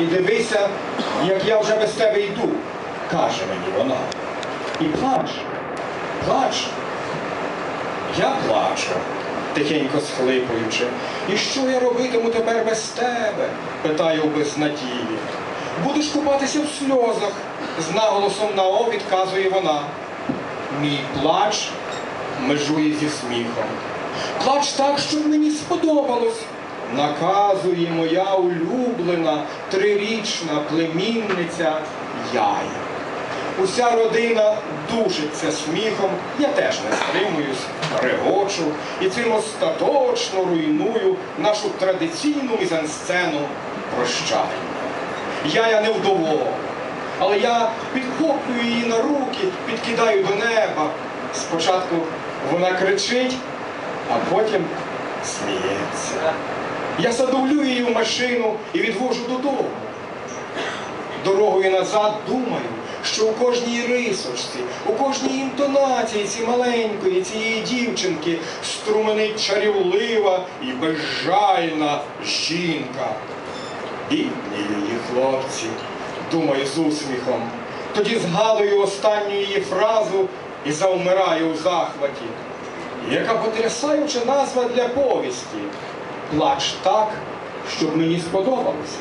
і дивися, як я вже без тебе йду, каже мені вона. І плач, плач. Я плачу, тихенько схлипуючи. І що я робитиму тепер без тебе? питаю в безнадії. Будеш купатися в сльозах, з наголосом на о відказує вона. Мій плач межує зі сміхом. Плач так, щоб мені сподобалось. Наказує моя улюблена трирічна племінниця Яя. Уся родина душиться сміхом, я теж не стримуюсь, регочу і цим остаточно руйную нашу традиційну мізансцену прощання. Я я невдоволена, але я підхоплюю її на руки, підкидаю до неба. Спочатку вона кричить, а потім сміється. Я садовлю її в машину і відвожу додому. Дорогою назад думаю, що у кожній рисочці, у кожній інтонації ці маленької, цієї дівчинки струменить чарівлива і безжальна жінка. Бідні її хлопці, думаю з усміхом. Тоді згадую останню її фразу і завмираю у захваті. Яка потрясаюча назва для повісті. Плач так, щоб мені сподобалося.